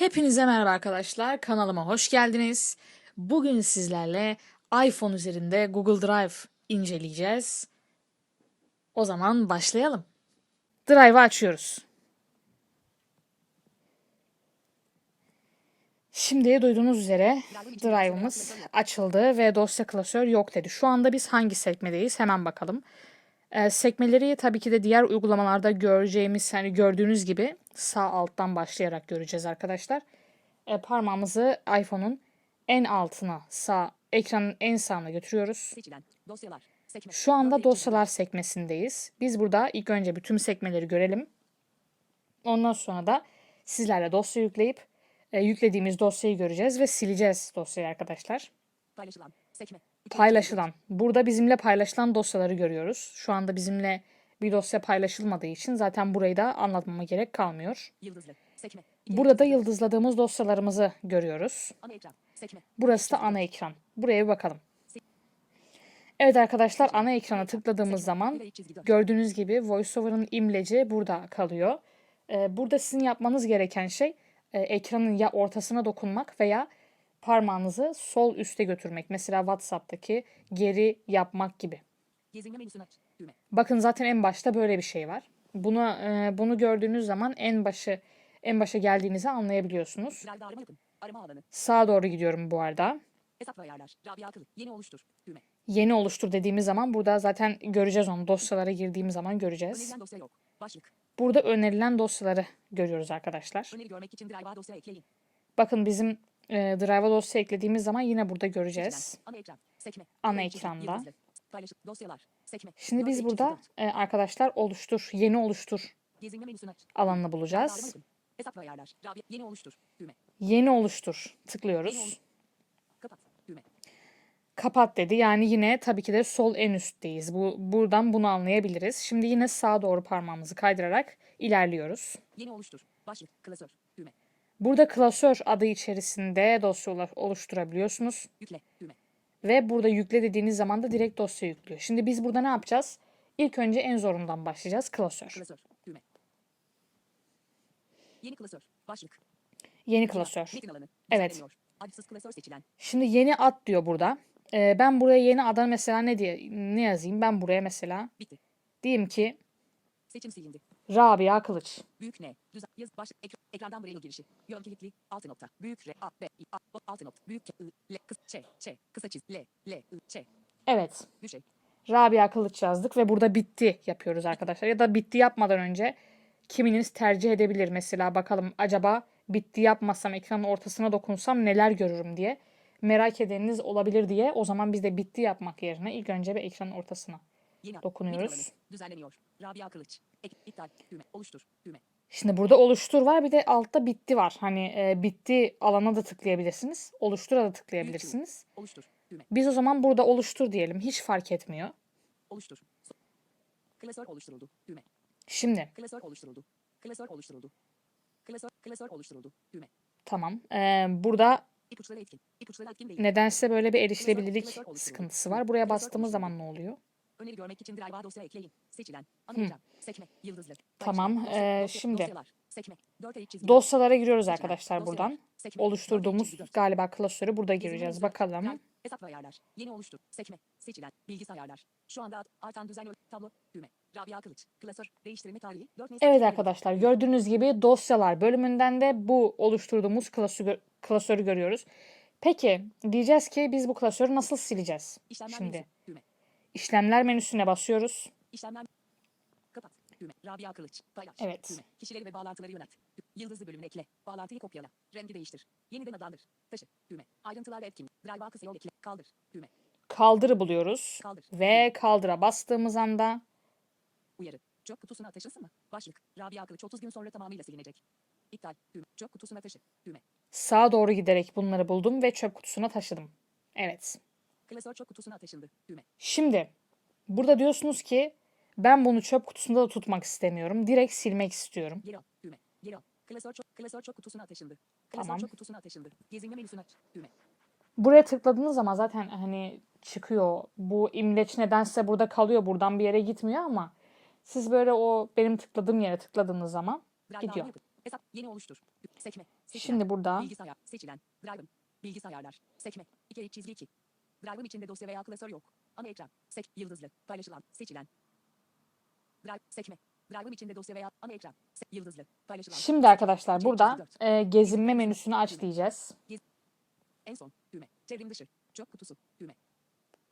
Hepinize merhaba arkadaşlar. Kanalıma hoş geldiniz. Bugün sizlerle iPhone üzerinde Google Drive inceleyeceğiz. O zaman başlayalım. Drive'ı açıyoruz. Şimdi duyduğunuz üzere Drive'ımız açıldı ve dosya klasör yok dedi. Şu anda biz hangi sekmedeyiz? Hemen bakalım. Ee, sekmeleri tabii ki de diğer uygulamalarda göreceğimiz, hani gördüğünüz gibi sağ alttan başlayarak göreceğiz arkadaşlar. Ee, parmağımızı iPhone'un en altına, sağ ekranın en sağına götürüyoruz. Seçilen dosyalar. Sekme. Şu anda dosyalar sekmesindeyiz. Biz burada ilk önce bütün sekmeleri görelim. Ondan sonra da sizlerle dosya yükleyip e, yüklediğimiz dosyayı göreceğiz ve sileceğiz dosyayı arkadaşlar. Paylaşılan. Sekme. Paylaşılan. Burada bizimle paylaşılan dosyaları görüyoruz. Şu anda bizimle bir dosya paylaşılmadığı için zaten burayı da anlatmama gerek kalmıyor. Yıldızlı. Sekme. İki Burada da yıldızladığımız dosyalarımızı görüyoruz. Ana ekran. Sekme. Burası da ana ekran. Buraya bir bakalım. Evet arkadaşlar ana ekrana tıkladığımız zaman gördüğünüz gibi VoiceOver'ın imleci burada kalıyor. Ee, Burada sizin yapmanız gereken şey e, ekranın ya ortasına dokunmak veya parmağınızı sol üste götürmek. Mesela WhatsApp'taki geri yapmak gibi. Gezinme menüsünü aç. Düğme. Bakın zaten en başta böyle bir şey var. Bunu e, bunu gördüğünüz zaman en başı en başa geldiğinizi anlayabiliyorsunuz. Arama yapın. Arama alanı. Sağa doğru gidiyorum bu arada. Hesap ve ayarlar. Rabia akıllı. Yeni oluştur. Düğme. Yeni oluştur dediğimiz zaman burada zaten göreceğiz onu. Dosyalara girdiğimiz zaman göreceğiz. Önerilen dosya yok. Başlık. Burada önerilen dosyaları görüyoruz arkadaşlar. Öneri görmek için Drive'a dosya ekleyin. Bakın bizim e, Drive'a dosya eklediğimiz zaman yine burada göreceğiz. Ana ekran. Sekme. Ana Dörtte iki ekranda. dosyalar. Sekme. Şimdi biz burada e, arkadaşlar oluştur, yeni oluştur alanını bulacağız. Hesap ayarlar. Yeni oluştur. Düğme. Yeni oluştur Yeni tıklıyoruz. Kapat. Düğme. Kapat dedi. Yani yine tabii ki de sol en üstteyiz. Bu buradan bunu anlayabiliriz. Şimdi yine sağa doğru parmağımızı kaydırarak ilerliyoruz. Yeni oluştur. Başlık. Klasör. Burada klasör adı içerisinde dosyalar oluşturabiliyorsunuz. Yükle. Düğme. Ve burada yükle dediğiniz zaman da direkt dosya yüklüyor. Şimdi biz burada ne yapacağız? İlk önce en zorundan başlayacağız. Klasör. Klasör. Düğme. Yeni klasör. Başlık. Yeni klasör. Metin alanı. Evet. Adsız klasör seçilen. Şimdi yeni ad diyor burada. Ee, ben buraya yeni ada mesela ne diye ne yazayım? Ben buraya mesela Bitti. diyeyim ki Seçim silindi. Rabia Kılıç. Büyük ne? Düzen. Yaz. Başlık. Ekran, ekrandan braille girişi. Yön kilitli. Altı nokta. Büyük R. A. B. I. A. Altı nokta. Büyük. L. Kıs. Ç. Ç. Kısa çiz. L. L. I. Ç. Evet. Düşey. Rabia Kılıç yazdık ve burada bitti yapıyoruz arkadaşlar. Ya da bitti yapmadan önce kiminiz tercih edebilir. Mesela bakalım acaba bitti yapmasam ekranın ortasına dokunsam neler görürüm diye merak edeniniz olabilir diye o zaman biz de bitti yapmak yerine ilk önce bir ekranın ortasına Yeni. Dokunuyoruz. Düzenleniyor. Rabia Kılıç. İptal. Düğme. Oluştur. Düğme. Şimdi burada oluştur var bir de altta bitti var. Hani e, bitti alana da tıklayabilirsiniz. Oluştura da tıklayabilirsiniz. Oluştur. Düğme. Biz o zaman burada oluştur diyelim. Hiç fark etmiyor. Oluştur. Klasör oluşturuldu. Düğme. Şimdi Klasör oluşturuldu. Klasör oluşturuldu. Klasör. Klasör oluşturuldu. Düğme. tamam. E, burada İpuçları etkin. İpuçları etkin değil. nedense böyle bir erişilebilirlik klasör oluşturuldu. sıkıntısı var. Buraya Klasör bastığımız zaman ne oluyor? Öneri görmek için Drive'a dosya ekleyin. Seçilen. Ana ekran. Sekme. Yıldızlı. Tamam, ee, şimdi Dosyalar. Sekme. 4'e 3 çizgi. Dosyalara giriyoruz arkadaşlar buradan. Oluşturduğumuz 4'e 3 galiba klasörü burada gireceğiz. Bakalım. Hesap ayarlar. Yeni oluştur. Sekme. Seçilen. Ayarlar. Şu anda artan düzen tablo. Düğme. Rabia Kılıç. Klasör. Değiştirme tarihi. 4 Nisan Evet 2020. arkadaşlar gördüğünüz gibi dosyalar bölümünden de bu oluşturduğumuz klasörü, klasörü görüyoruz. Peki diyeceğiz ki biz bu klasörü nasıl sileceğiz? İşlemler Şimdi menüsü. İşlemler menüsüne basıyoruz. İşlemler. Kapat. Düğme. Rabia Kılıç. Paylaş. Evet. Düğme. Kişileri ve bağlantıları yönelt. Yıldızlı bölümünü ekle. Bağlantıyı kopyala. Rengi değiştir. Yeniden adlandır. Taşı. Düğme. Ayrıntılar ve etkin. Drive'a kısa yol ekle. Kaldır. Düğme. Kaldırı buluyoruz. Kaldır. Ve kaldıra bastığımız anda Uyarı. Çöp kutusuna taşınsın mı? Başlık. Rabia Kılıç 30 gün sonra tamamıyla silinecek. İptal. Düğme. Çöp kutusuna taşı. Düğme. sağa doğru giderek bunları buldum ve çöp kutusuna taşıdım. Evet. Klasör çöp kutusuna taşındı. Düğme. Şimdi burada diyorsunuz ki ben bunu çöp kutusunda da tutmak istemiyorum. Direkt silmek istiyorum. Geri al. Düğme. Geri al. Klasör çöp, klasör çöp kutusuna taşındı. Klasör Tamam. çöp kutusuna taşındı. Gezinme menüsünü aç. Düğme. Buraya tıkladığınız zaman zaten hani çıkıyor. Bu imleç nedense burada kalıyor. Buradan bir yere gitmiyor ama siz böyle o benim tıkladığım yere tıkladığınız zaman Drive'a gidiyor. Hesap. Yeni oluştur. Sekme. Seçilen. Şimdi burada Bilgisayar. Seçilen. Drive'ım. Bilgisayarlar. Sekme. İki eğik çizgi 2. Drive'ım içinde dosya veya klasör yok. Ana ekran. Sek. Yıldızlı. Paylaşılan. Seçilen. Drive. Sekme. Drive'ım içinde dosya veya ana ekran. Sek. Yıldızlı. Paylaşılan. şimdi arkadaşlar burada 34. e, gezinme menüsünü aç diyeceğiz. En son. Düğme. Çevrim dışı. Çöp kutusu. Düğme.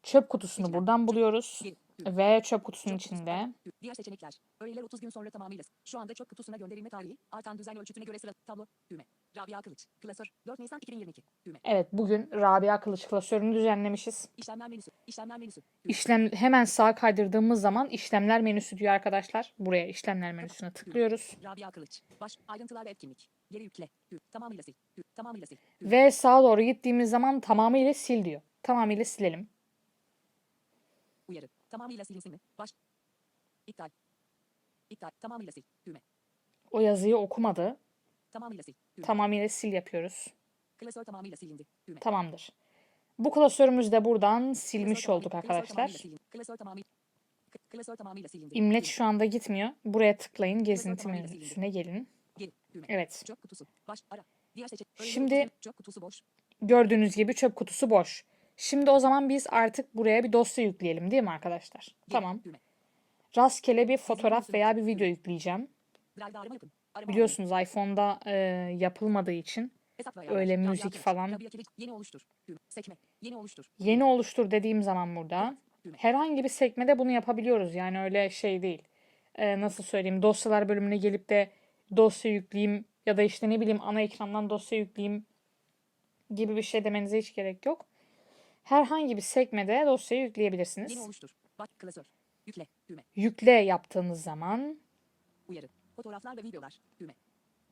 Çöp kutusunu Seçilen. buradan buluyoruz ve çöp kutusunun Çöp kutusu. içinde Dü- Diğer seçenekler. Öğeler 30 gün sonra tamamıyla. Şu anda çöp kutusuna gönderilme tarihi. Artan düzen ölçütüne göre sıra. Tablo. Düğme. Rabia Kılıç. Klasör. 4 Nisan 2022. Düğme. Evet bugün Rabia Kılıç klasörünü düzenlemişiz. İşlemler menüsü. İşlemler menüsü. Düğme. İşlem hemen sağa kaydırdığımız zaman işlemler menüsü diyor arkadaşlar. Buraya işlemler menüsüne tıklıyoruz. Rabia Kılıç. Baş. Ayrıntılar ve etkinlik. Geri yükle. Düğme. Tamamıyla sil. Düğme. Tamamıyla sil. Düğme. Ve sağa doğru gittiğimiz zaman tamamıyla sil diyor. Tamamıyla silelim. Uyarı. Tamamıyla silinsin mi? Baş. İptal. İptal. Tamamıyla sil. Düğme. O yazıyı okumadı. Tamamıyla sil. Düğme. Tamamıyla sil yapıyoruz. Klasör tamamıyla silindi. Düğme. Tamamdır. Bu klasörümüzü de buradan silmiş Klasör olduk klasör arkadaşlar. Klasör tamamıyla Klasör tamamıyla silindi. İmleç şu anda gitmiyor. Buraya tıklayın. Gezinti menüsüne gelin. Evet. Çöp kutusu. Baş. Ara. Diğer seçenek. Şimdi- 30 gün. Çöp kutusu boş. Gördüğünüz gibi çöp kutusu boş. Şimdi o zaman biz artık buraya bir dosya yükleyelim değil mi arkadaşlar? Tamam. Düğme. Rastgele bir fotoğraf veya bir video yükleyeceğim. Yapın. Biliyorsunuz iPhone'da e, yapılmadığı için öyle müzik falan. Yeni oluştur. Sekme. Yeni oluştur. yeni oluştur dediğim zaman burada herhangi bir sekmede bunu yapabiliyoruz. Yani öyle şey değil. E, nasıl söyleyeyim? Dosyalar bölümüne gelip de dosya yükleyeyim ya da işte ne bileyim ana ekrandan dosya yükleyeyim gibi bir şey demenize hiç gerek yok. Herhangi bir sekmede dosyayı Yeni yükleyebilirsiniz. oluştur. Baş. Klasör. Yükle. Düğme. Yükle yaptığınız zaman Uyarı. Fotoğraflar ve videolar. Düğme.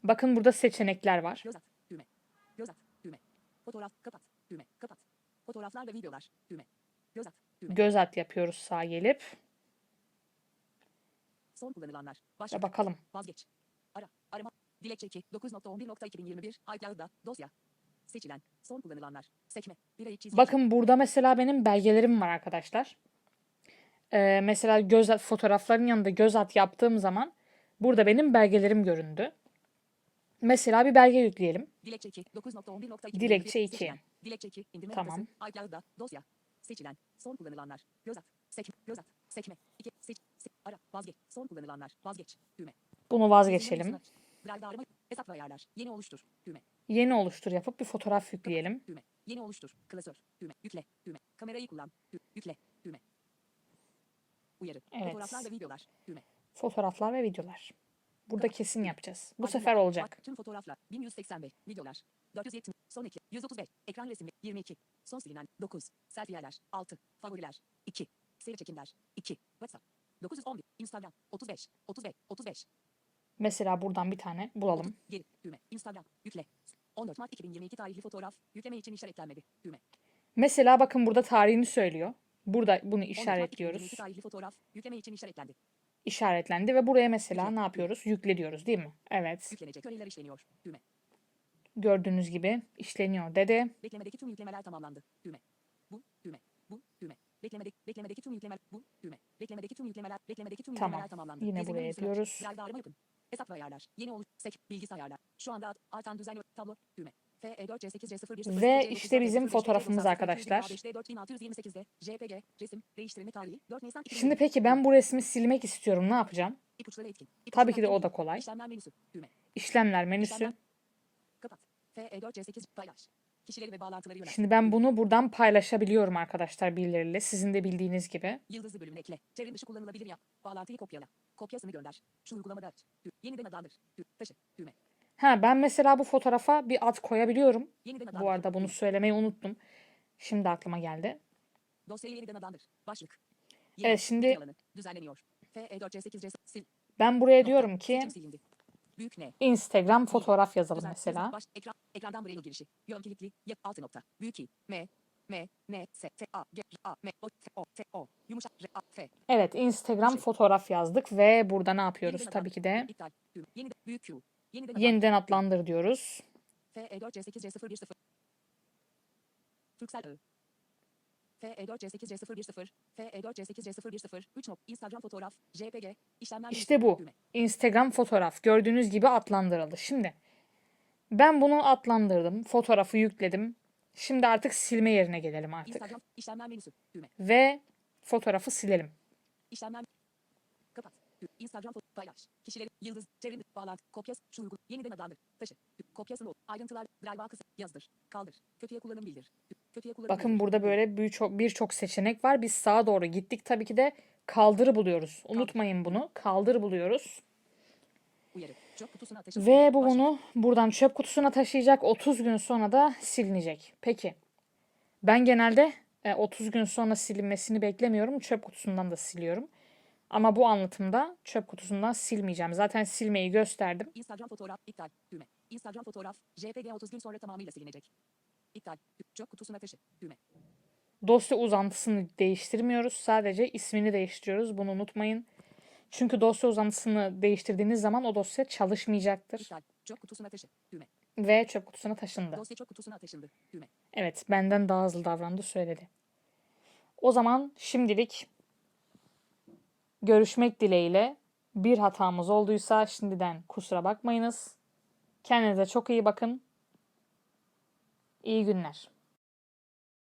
bakın burada seçenekler var. Göz at. Düğme. Göz at. Düğme. Fotoğraf. Kapat. Düğme. Kapat. Fotoğraflar ve videolar. Düğme. Göz at. Düğme. Göz at yapıyoruz sağa gelip. Son kullanılanlar. Başlık. bakalım. Vazgeç. Ara. Arama. Dilekçe 2. 9.11.2021. iCloud'da. Dosya. Seçilen. Son kullanılanlar. Sekme. Bir eğik çizgi. Bakın burada mesela benim belgelerim var arkadaşlar. Ee, mesela göz at, fotoğrafların yanında göz at yaptığım zaman burada benim belgelerim göründü. Mesela bir belge yükleyelim. Dilekçe 2. 9.11.2021. Dilekçe 2. Seçilen. Dilekçe 2. İndirme Tamam. iCloud'da. Dosya. Seçilen. Son kullanılanlar. Göz at. Sekme. Göz at. Sekme. 2. Seç. Se- ara. Vazgeç. Son kullanılanlar. Vazgeç. Düğme. Bunu vazgeçelim. Arama. Hesap ayarlar. Yeni oluştur. Düğme. Yeni oluştur yapıp bir fotoğraf yükleyelim. Düğme. Yeni oluştur. Klasör. Düğme. Yükle. Düğme. Kamerayı kullan. Yükle. Düğme. Uyarı. Evet. Fotoğraflar ve videolar. Düğme. Fotoğraflar ve videolar. Burada kesin yapacağız. Bu sefer olacak. Tüm fotoğraflar. 1185. Videolar. 470. Son 2. 135. Ekran resmi. 22. Son silinen. 9. Selfie'ler. 6. Favoriler. 2. Seri çekimler. 2. WhatsApp. 911. Instagram. 35. 35. 35. Mesela buradan bir tane bulalım. 30. Geri. Düğme. Instagram. Yükle. 14 Mart 2022 tarihli fotoğraf. Yükleme için işaretlenmedi. Düğme. Mesela bakın burada tarihini söylüyor. Burada bunu 14 Mart işaretliyoruz. 2022 tarihli fotoğraf. Yükleme için işaretlendi. İşaretlendi ve buraya mesela ne yapıyoruz? Yükle diyoruz değil mi? Evet. Yüklenecek öğeler işleniyor. Düğme. Gördüğünüz gibi işleniyor dedi. Beklemedeki tüm yüklemeler tamamlandı. Düğme. Bu, düğme. Bu, düğme. Beklemedeki, beklemedeki tüm yüklemeler, bu, düğme. Beklemedeki tüm yüklemeler, beklemedeki tüm Tamam. yüklemeler tamamlandı. Yine Gezin buraya yapıyoruz. Drive'da arama yapın. Hesap ve ayarlar. Yeni oluş, sek, bilgisayarlar. Şu anda artan düzen, tablo, düğme. FE4 C8 C0 Ve işte bizim fotoğrafımız arkadaşlar. JPG, resim, değiştirme tarihi 4 Nisan Şimdi peki ben bu resmi silmek istiyorum. Ne yapacağım? Tabii ki de o da kolay. İşlemler menüsü, düğme. İşlemler menüsü. İşlemler. Kapat. FE4 C8 paylaş. Kişileri ve bağlantıları yönelt. Şimdi ben bunu buradan paylaşabiliyorum arkadaşlar birileriyle. Sizin de bildiğiniz gibi. Yıldızlı bölümüne ekle. Çevrim dışı kullanılabilir yap. Bağlantıyı kopyala. Kopyasını gönder. Şu uygulamada aç. Yeniden adlandır. Taşı. Düğme. Ha ben mesela bu fotoğrafa bir ad koyabiliyorum. Yeniden. Bu arada bunu söylemeyi unuttum. Şimdi aklıma geldi. Dosyayı yeniden adlandır. Başlık. Evet, şimdi-. Düzenleniyor. FE4C8C sil. Ben buraya Nokta. diyorum ki. Büyük ne? Instagram fotoğraf yazalım Düzen- mesela. Baş, ekran, ekrandan braille girişi. Yön kilitli. Yap altı nokta. Büyük i. M. M. N. S. T. A. G. A. M. O. T. O. T. O. Yumuşak. R. A. F. Evet Instagram fotoğraf yazdık ve burada ne yapıyoruz? Yeniden Tabii ki de İptal. Yeniden. Büyük Q. Yeniden yeniden adlandır diyoruz. FE4C8C010 Türksel Ağı FE4C8C010 FE4C8C010 3 nok Instagram fotoğraf JPG işlemler İşte bu. Instagram fotoğraf gördüğünüz gibi adlandırıldı. Şimdi Ben bunu adlandırdım. Fotoğrafı yükledim. Şimdi artık silme yerine gelelim artık. Instagram işlemler menüsü. Düğme. Ve fotoğrafı silelim. İşlemler. Instagram paylaş. Kişileri yıldız çevrim bağlantı kopyası şu uygun yeniden adlandır. Taşı. Kopyasını ol. Ayrıntılar drive'a kısa yazdır. Kaldır. Kötüye kullanım bildir. Kötüye kullanım Bakın burada böyle birçok birçok seçenek var. Biz sağa doğru gittik. Tabii ki de kaldırı buluyoruz. Unutmayın bunu. Kaldır buluyoruz. Uyarı. Çöp kutusuna taşı. Ve bu bunu buradan çöp kutusuna taşıyacak. 30 gün sonra da silinecek. Peki. Ben genelde e, 30 gün sonra silinmesini beklemiyorum. Çöp kutusundan da siliyorum. Ama bu anlatımda çöp kutusundan silmeyeceğim. Zaten silmeyi gösterdim. Instagram fotoğraf iptal. Düğme. Instagram fotoğraf JPG 30 gün sonra tamamıyla silinecek. İptal. Çöp kutusuna taşı. Düğme. Dosya uzantısını değiştirmiyoruz. Sadece ismini değiştiriyoruz. Bunu unutmayın. Çünkü dosya uzantısını değiştirdiğiniz zaman o dosya çalışmayacaktır. İptal. Çöp kutusuna taşı. Düğme. Ve çöp kutusuna taşındı. Dosya çöp kutusuna taşındı. Düğme. Evet, benden daha hızlı davrandı söyledi. O zaman şimdilik görüşmek dileğiyle bir hatamız olduysa şimdiden kusura bakmayınız. Kendinize çok iyi bakın. İyi günler.